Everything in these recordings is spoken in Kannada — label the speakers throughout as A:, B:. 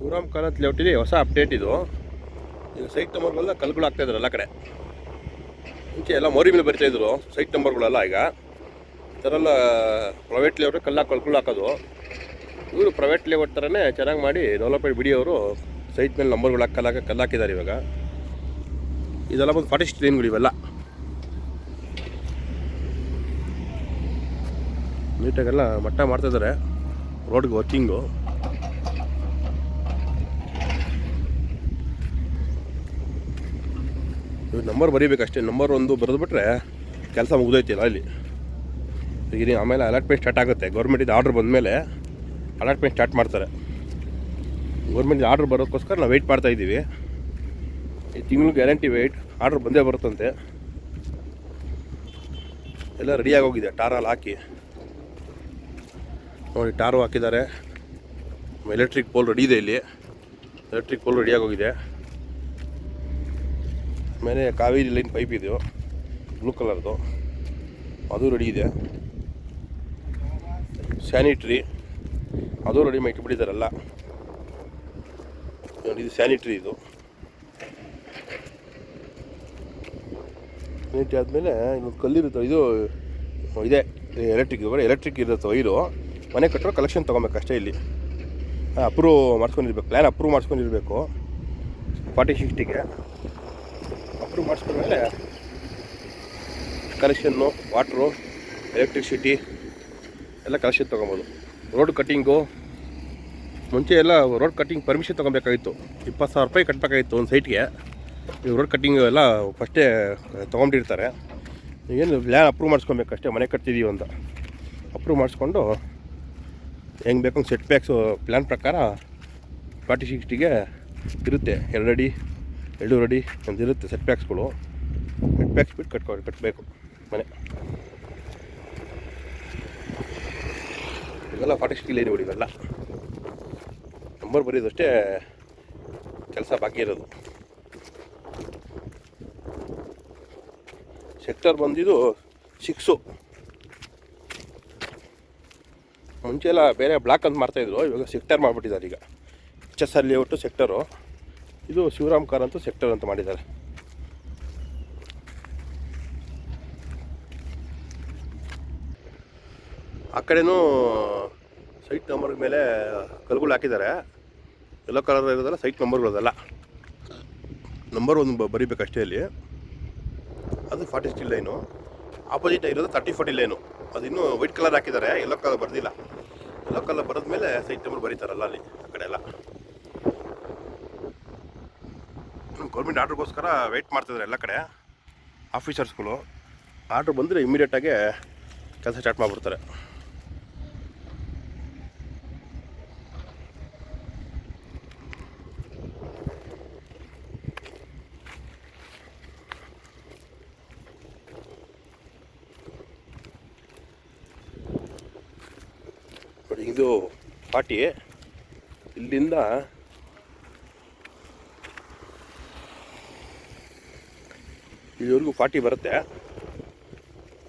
A: ಶಿವರಾಮ್ ಕಾನತ್ ಲೇಔಟಿಲಿ ಹೊಸ ಅಪ್ಡೇಟ್ ಇದು. ಈಗ ಸೈಟ್ ನಂಬರ್ಗಳೆಲ್ಲ ಕಲ್ಗಳು ಆಗ್ತಾ ಇದ್ದಾರೆ ಎಲ್ಲ ಕಡೆ. ಮುಂಚೆ ಎಲ್ಲ ಮೋರಿ ಮೇಲೆ ಬರಿತಾಯಿದ್ರು ಸೈಟ್ ನಂಬರ್ಗಳೆಲ್ಲ ಈಗ. ಈ ಥರ ಎಲ್ಲ ಪ್ರೈವೇಟ್ ಲೇಔಟ್ ಕಲ್ಲ ಕಲ್ಗಳು ಹಾಕೋದು. ಇವರು ಪ್ರೈವೇಟ್ ಲೇಔಟ್ ಥರನೇ ಚೆನ್ನಾಗಿ ಮಾಡಿ ಡೆವಲಪ್ಮೆಂಟ್ ಬಿಡಿಯವರು ಸೈಟ್ ಮೇಲೆ ನಂಬರ್ಗಳು ಹಾಕಿ ಕಲ್ಲಾಕ ಕಲ್ಲು ಹಾಕಿದ್ದಾರೆ ಇವಾಗ. ಇದೆಲ್ಲ ಬಂದು ಫಾರ್ಟಿ ಸ್ಟ್ರೀನ್ಗಳು ಇವೆಲ್ಲ. ನೀಟಾಗೆಲ್ಲ ಮಟ್ಟ ಮಾಡ್ತಾಯಿದ್ದಾರೆ ರೋಡ್ಗೆ ವರ್ಕಿಂಗು ಇವ್ರು ನಂಬರ್ ಬರೀಬೇಕಷ್ಟೇ. ನಂಬರ್ ಒಂದು ಬರೆದ್ಬಿಟ್ರೆ ಕೆಲಸ ಮುಗಿದೋಯ್ತಿಲ್ಲ ಅಲ್ಲಿ ಈಗ ಆಮೇಲೆ ಅಲಾಟ್ಮೆಂಟ್ ಸ್ಟಾರ್ಟ್ ಆಗುತ್ತೆ. ಗೌರ್ಮೆಂಟಿಂದ ಆರ್ಡ್ರ್ ಬಂದಮೇಲೆ ಅಲಾಟ್ಮೆಂಟ್ ಸ್ಟಾರ್ಟ್ ಮಾಡ್ತಾರೆ. ಗೌರ್ಮೆಂಟಿಂದ ಆರ್ಡ್ರ್ ಬರೋಕ್ಕೋಸ್ಕರ ನಾವು ವೆಯ್ಟ್ ಮಾಡ್ತಾ ಇದ್ದೀವಿ. ಈ ತಿಂಗಳು ಗ್ಯಾರಂಟಿ ವೆಯ್ಟ್ ಆರ್ಡ್ರ್ ಬಂದೇ ಬರುತ್ತಂತೆ. ಎಲ್ಲ ರೆಡಿಯಾಗಿ ಹೋಗಿದೆ. ಟಾರಲ್ಲಿ ಹಾಕಿ. ನೋಡಿ ಟಾರು ಹಾಕಿದ್ದಾರೆ. ಎಲೆಕ್ಟ್ರಿಕ್ ಪೋಲ್ ರೆಡಿ ಇದೆ ಇಲ್ಲಿ. ಎಲೆಕ್ಟ್ರಿಕ್ ಪೋಲ್ ರೆಡಿಯಾಗಿ ಹೋಗಿದೆ. ಮೇಲೆ ಕಾವೇರಿ ಲೈನ್ ಪೈಪ್ ಇದೆಯೋ, ಬ್ಲೂ ಕಲರ್ದು, ಅದು ರೆಡಿ ಇದೆ. ಸ್ಯಾನಿಟ್ರಿ ಅದು ರೆಡಿ ಮಾಡಿ ಬಿಟ್ಟಿದ್ದಾರಲ್ಲ ಇದು ಸ್ಯಾನಿಟ್ರಿ ಇದು. ಸ್ಯಾನಿಟ್ರಿ ಆದಮೇಲೆ ಇನ್ನೊಂದು ಕಲ್ಲಿರುತ್ತೆ ಇದು, ಇದೆ ಎಲೆಕ್ಟ್ರಿಕ್ ಬರೀ ಎಲೆಕ್ಟ್ರಿಕ್ ಇರುತ್ತೆ ವೈರು ಮನೆ ಕಟ್ಟರೋ ಕಲೆಕ್ಷನ್ ತೊಗೊಬೇಕು ಅಷ್ಟೇ ಇಲ್ಲಿ. ಅಪ್ರೂವ್ ಮಾಡ್ಸ್ಕೊಂಡಿರ್ಬೇಕು ಪ್ಲ್ಯಾನ್ ಅಪ್ರೂವ್ ಮಾಡ್ಸ್ಕೊಂಡಿರಬೇಕು. ಫಾರ್ಟಿ ಸಿಕ್ಸ್ಟಿಗೆ ಅಪ್ರೂವ್ ಮಾಡಿಸ್ಕೊಂಡ್ಮೇಲೆ ಕಲೆಕ್ಷನ್ನು ವಾಟ್ರು ಎಲೆಕ್ಟ್ರಿಸಿಟಿ ಎಲ್ಲ ಕಲೆಕ್ಷನ್ ತೊಗೊಬೋದು. ರೋಡ್ ಕಟ್ಟಿಂಗು, ಮುಂಚೆ ಎಲ್ಲ ರೋಡ್ ಕಟ್ಟಿಂಗ್ ಪರ್ಮಿಷನ್ ತೊಗೊಬೇಕಾಗಿತ್ತು. ಇಪ್ಪತ್ತು ಸಾವಿರ ರೂಪಾಯಿ ಕಟ್ಟಬೇಕಾಗಿತ್ತು ಒಂದು ಸೈಟ್ಗೆ ಈಗ ರೋಡ್ ಕಟ್ಟಿಂಗ್ ಎಲ್ಲ ಫಸ್ಟೇ ತೊಗೊಂಡಿರ್ತಾರೆ ಏನು ಲ್ಯಾನ್ ಅಪ್ರೂವ್ ಮಾಡಿಸ್ಕೊಬೇಕು ಅಷ್ಟೇ, ಮನೆ ಕಟ್ತಿದ್ದೀವಿ ಅಂತ. ಅಪ್ರೂವ್ ಮಾಡಿಸ್ಕೊಂಡು ಹೆಂಗೆ ಬೇಕು ಸೆಟ್ ಪ್ಯಾಕ್ಸು ಪ್ಲ್ಯಾನ್ ಪ್ರಕಾರ ಫಾರ್ಟಿ ಸಿಕ್ಸ್ಟಿಗೆ ಇರುತ್ತೆ ಎರಡು ಅಡಿ ಎರಡೂವರೆ ರೆಡಿ ಒಂದಿರುತ್ತೆ ಸೆಟ್ ಪ್ಯಾಕ್ಸ್ಗಳು ಸೆಟ್ ಪ್ಯಾಕ್ಸ್ ಬಿಟ್ಟು ಕಟ್ಕೊ ಕಟ್ಟಬೇಕು ಮನೆ. ಇವೆಲ್ಲ ಫಾರ್ಟಿ ಸ್ಟೀಲ್ ಲೈನ್ ಇವೆಲ್ಲ. ನಂಬರ್ ಬರೆಯೋದಷ್ಟೇ ಕೆಲಸ ಬಾಕಿ ಇರೋದು. ಸೆಕ್ಟರ್ ಬಂದಿದ್ದು ಸಿಕ್ಸು ಮುಂಚೆ ಬೇರೆ ಬ್ಲಾಕ್ ಅಂತ ಮಾಡ್ತಾಯಿದ್ರು ಇವಾಗ ಸೆಕ್ಟರ್ ಮಾಡಿಬಿಟ್ಟಿದ್ದಾರೆ ಈಗ. H S R layout sector ಇದು ಶಿವರಾಮ್ ಕಾರ್ ಅಂತೂ ಸೆಕ್ಟರ್ ಅಂತ ಮಾಡಿದ್ದಾರೆ. ಆ ಕಡೆನೂ ಸೈಟ್ ನಂಬರ್ ಮೇಲೆ ಕಲ್ಗಳು ಹಾಕಿದ್ದಾರೆ. ಎಲ್ಲೋ ಕಲರ್ ಇರೋದಲ್ಲ, ಸೈಟ್ ನಂಬರ್ಗಳದಲ್ಲ ನಂಬರ್ ಒಂದು ಬರೀಬೇಕು ಅಷ್ಟೇ ಅಲ್ಲಿ ಅದು ಫಾರ್ಟಿ ಸ್ಟಿಲ್ ಲೈನು. ಆಪೋಸಿಟ್ ಇರೋದು ತರ್ಟಿ ಫೋರ್ಟಿ ಲೈನು. ಅದು ಇನ್ನೂ ವೈಟ್ ಕಲರ್ ಹಾಕಿದ್ದಾರೆ ಎಲ್ಲೋ ಕಲರ್ ಬರ್ದಿಲ್ಲ. ಎಲ್ಲೋ ಕಲರ್ ಬರೆದ್ಮೇಲೆ ಸೈಟ್ ನಂಬರ್ ಬರೀತಾರಲ್ಲ ಅಲ್ಲಿ, ಆ ಕಡೆ ಎಲ್ಲ. ಗೌರ್ಮೆಂಟ್ ಆರ್ಡ್ರಿಗೋಸ್ಕರ ವೆಯ್ಟ್ ಮಾಡ್ತಿದ್ದಾರೆ ಎಲ್ಲ ಕಡೆ. ಆಫೀಸರ್ಸ್ಗಳು ಆರ್ಡ್ರ್ ಬಂದರೆ ಇಮ್ಮಿಡಿಯೇಟಾಗಿ ಕೆಲಸ ಸ್ಟಾರ್ಟ್ ಮಾಡಿಬಿಡ್ತಾರೆ. ಇದು ಪಾಟಿ ಇಲ್ಲಿಂದ ಇಲ್ಲಿವರೆಗೂ ಫಾರ್ಟಿ ಬರುತ್ತೆ.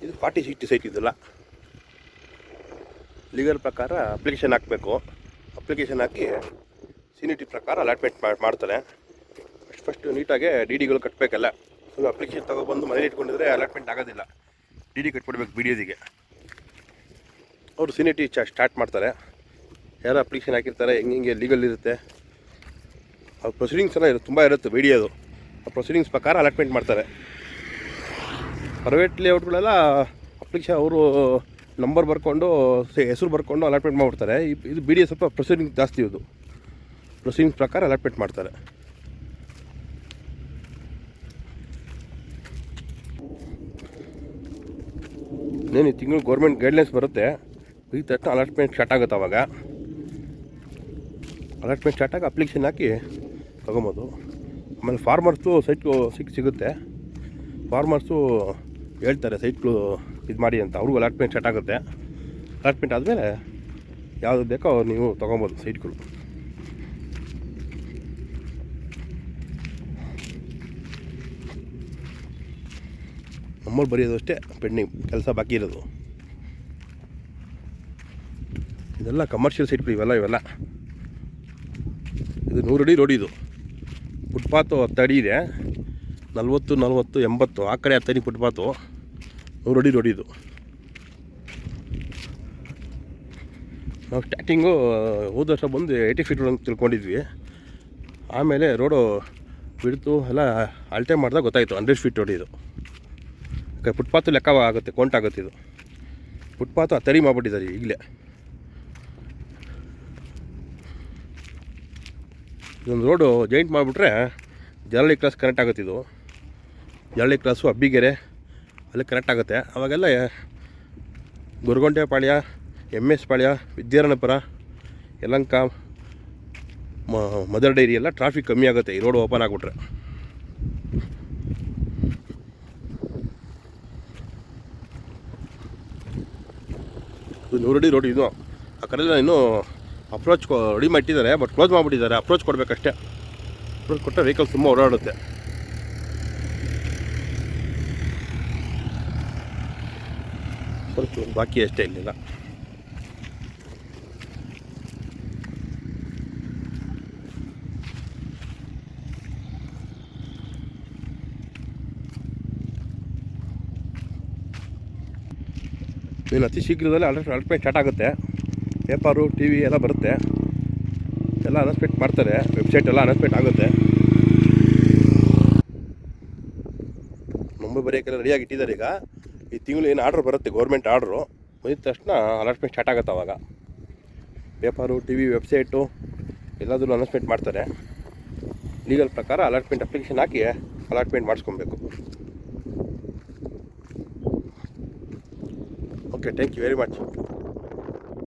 A: ಇದು ಫಾರ್ಟಿ ಸಿಕ್ಸ್ಟಿ ಸೈಟ್ ಇದಲ್ಲ. ಲೀಗಲ್ ಪ್ರಕಾರ ಅಪ್ಲಿಕೇಶನ್ ಹಾಕಬೇಕು. ಅಪ್ಲಿಕೇಶನ್ ಹಾಕಿ ಸಿನಿಟಿ ಪ್ರಕಾರ ಅಲಾಟ್ಮೆಂಟ್ ಮಾಡ್ತಾರೆ. ಫಸ್ಟ್ ಫಸ್ಟು ನೀಟಾಗಿ ಡಿ ಡಿಗಳು ಕಟ್ಟಬೇಕಲ್ಲ ಸುಮ್ಮನೆ ಅಪ್ಲಿಕೇಶನ್ ತಗೊಬಂದು ಮನೇಲಿ ಇಟ್ಕೊಂಡಿದ್ರೆ ಅಲಾಟ್ಮೆಂಟ್ ಆಗೋದಿಲ್ಲ. ಡಿ ಡಿ ಕಟ್ಬಿಡ್ಬೇಕು ಬಿ ಡಿ ಅವರು ಸಿನಿಟಿ ಚ ಸ್ಟಾರ್ಟ್ ಮಾಡ್ತಾರೆ. ಯಾರು ಅಪ್ಲಿಕೇಶನ್ ಹಾಕಿರ್ತಾರೆ, ಹೆಂಗೆ ಹಿಂಗೆ ಲೀಗಲ್ ಇರುತ್ತೆ. ಆ ಪ್ರೊಸೀಡಿಂಗ್ಸ್ ಎಲ್ಲ ಇರುತ್ತೆ, ತುಂಬ ಇರುತ್ತೆ ವಿಡಿಯೋದು ಆ ಪ್ರೊಸೀಡಿಂಗ್ಸ್ ಪ್ರಕಾರ ಅಲಾಟ್ಮೆಂಟ್ ಮಾಡ್ತಾರೆ. ಪ್ರೈವೇಟ್ ಲೇಔಟ್ಗಳೆಲ್ಲ ಅಪ್ಲಿಕೇಶನ್ ಅವರು ನಂಬರ್ ಬರ್ಕೊಂಡು ಹೆಸರು ಬರ್ಕೊಂಡು ಅಲಾಟ್ಮೆಂಟ್ ಮಾಡಿಬಿಡ್ತಾರೆ. ಇದು ಬಿ ಡಿ ಸ್ವಲ್ಪ ಪ್ರೊಸೀಡಿಂಗ್ ಜಾಸ್ತಿ ಇದು. ಪ್ರೊಸೀಡಿಂಗ್ ಪ್ರಕಾರ ಅಲಾಟ್ಮೆಂಟ್ ಮಾಡ್ತಾರೆ. ಇನ್ನೇನು ಈ ತಿಂಗಳು ಗೌರ್ಮೆಂಟ್ ಗೈಡ್ಲೈನ್ಸ್ ಬರುತ್ತೆ, ಈ ತಕ್ಷಣ ಅಲಾಟ್ಮೆಂಟ್ ಸ್ಟಾರ್ಟ್ ಆಗುತ್ತೆ ಅವಾಗ. ಅಲಾಟ್ಮೆಂಟ್ ಸ್ಟಾರ್ಟ್ ಆಗಿ ಅಪ್ಲಿಕೇಶನ್ ಹಾಕಿ ತೊಗೊಬೋದು. ಆಮೇಲೆ ಫಾರ್ಮರ್ಸು ಸೈಟ್ಗೂ ಸಿಕ್ ಸಿಗುತ್ತೆ. ಫಾರ್ಮರ್ಸು ಹೇಳ್ತಾರೆ ಸೈಟ್ಗಳು ಇದು ಮಾಡಿ ಅಂತ. ಅವ್ರಿಗೂ ಅಲಾಟ್ಮೆಂಟ್ ಸ್ಟಾರ್ಟ್ ಆಗುತ್ತೆ. ಅಲಾಟ್ಮೆಂಟ್ ಆದಮೇಲೆ ಯಾವುದು ಬೇಕೋ ನೀವು ತೊಗೊಬೋದು ಸೈಟ್ಗಳು ನಮ್ಮಲ್ಲಿ ಬರೆಯೋದು ಅಷ್ಟೇ, ಪೆಂಡಿಂಗ್ ಕೆಲಸ ಬಾಕಿ ಇರೋದು. ಇದೆಲ್ಲ ಕಮರ್ಷಿಯಲ್ ಸೈಟ್ಗಳು ಇವೆಲ್ಲ ಇವೆಲ್ಲ. ಇದು ನೂರಡಿ ರೋಡ್ ಇದು. ಫುಟ್ಪಾತು ಹತ್ತು ಇದೆ. ನಲ್ವತ್ತು ನಲ್ವತ್ತು, ಎಂಬತ್ತು, ಆ ಕಡೆ ಹತ್ತಡಿ ಫುಟ್ಪಾತು ರೋಡ್ ರೊಡಿದು ನಾವು ಸ್ಟಾರ್ಟಿಂಗು ಹೋದ ವರ್ಷ ಬಂದು ಏಯ್ಟಿ ಫೀಟ್ ಅಂತ ತಿಳ್ಕೊಂಡಿದ್ವಿ. ಆಮೇಲೆ ರೋಡು ಬಿಡ್ತು, ಎಲ್ಲ ಅಳತೆ ಮಾಡಿದಾಗ ಗೊತ್ತಾಯಿತು ಹಂಡ್ರೆಡ್ ಫೀಟ್ ರೋಡ್ ಇದು. ಫುಟ್ಪಾತ್ ಲೆಕ್ಕ ಆಗುತ್ತೆ ಕೌಂಟ್ ಆಗುತ್ತೆ ಇದು. ಫುಟ್ಪಾತು ತರಿ ಮಾಡಿಬಿಟ್ಟಿದ್ದಾರೆ ಈಗಲೇ. ಇದೊಂದು ರೋಡು ಜಾಯಿಂಟ್ ಮಾಡಿಬಿಟ್ರೆ ಜರಳಿ ಕ್ರಾಸ್ ಕನೆಕ್ಟ್ ಆಗುತ್ತಿದ್ದು ಜರಳಿ ಕ್ರಾಸು ಅಬ್ಬಿಗೆರೆ ಅಲ್ಲಿ ಕನೆಕ್ಟ್ ಆಗುತ್ತೆ. ಅವಾಗೆಲ್ಲ Gurugunte Palya M S Palya Vidyaranyapura Yelahanka Mother Dairy ಎಲ್ಲ ಟ್ರಾಫಿಕ್ ಕಮ್ಮಿ ಆಗುತ್ತೆ. ಈ ರೋಡ್ ಓಪನ್ ಆಗಿಬಿಟ್ರೆ. ಇದು ನೂರಡಿ ರೋಡ್ ಇದು. ಆ ಕಡೆ ಎಲ್ಲ ಇನ್ನೂ ಅಪ್ರೋಚ್ ರೆಡಿ ಮಾಡಿಟ್ಟಿದ್ದಾರೆ ಬಟ್ ಕ್ಲೋಸ್ ಮಾಡಿಬಿಟ್ಟಿದ್ದಾರೆ. ಅಪ್ರೋಚ್ ಕೊಡಬೇಕಷ್ಟೇ. ಅಪ್ರೋಚ್ ಕೊಟ್ಟರೆ ವೆಹಿಕಲ್ ತುಂಬ ಓಡಾಡುತ್ತೆ. ಸ್ವಲ್ಪ ಬಾಕಿ ಅಷ್ಟೇ ಇರಲಿಲ್ಲ ಇನ್ನು ಅತಿ ಶೀಘ್ರದಲ್ಲಿ ಅಲರ್ಟ್ ಅಲರ್ಟ್ಮೆಂಟ್ ಸ್ಟಾರ್ಟ್ ಆಗುತ್ತೆ. ಪೇಪರು ಟಿ ವಿ ಎಲ್ಲ ಬರುತ್ತೆ. ಎಲ್ಲ ಅನೌನ್ಸ್ಮೆಂಟ್ ಮಾಡ್ತಾರೆ ವೆಬ್ಸೈಟ್ ಎಲ್ಲ ಅನೌನ್ಸ್ಮೆಂಟ್ ಆಗುತ್ತೆ. ಮುಂಬೈ ಬರೆಯೋಕ್ಕೆಲ್ಲ ರೆಡಿಯಾಗಿ ಇಟ್ಟಿದ್ದಾರೆ ಈಗ. ಈ ತಿಂಗಳು ಏನು ಆರ್ಡ್ರ್ ಬರುತ್ತೆ ಗೌರ್ಮೆಂಟ್ ಆರ್ಡ್ರು ಬಂದಿದ ತಕ್ಷಣ ಅಲಾಟ್ಮೆಂಟ್ ಸ್ಟಾರ್ಟ್ ಆಗುತ್ತೆ ಅವಾಗ. ಪೇಪರು ಟಿ ವಿ ವೆಬ್ಸೈಟು ಎಲ್ಲದರಲ್ಲೂ ಅನೌನ್ಸ್ಮೆಂಟ್ ಮಾಡ್ತಾರೆ. ಲೀಗಲ್ ಪ್ರಕಾರ ಅಲಾಟ್ಮೆಂಟ್ ಅಪ್ಲಿಕೇಶನ್ ಹಾಕಿ allotment ಮಾಡಿಸ್ಕೊಬೇಕು. Okay thank you very much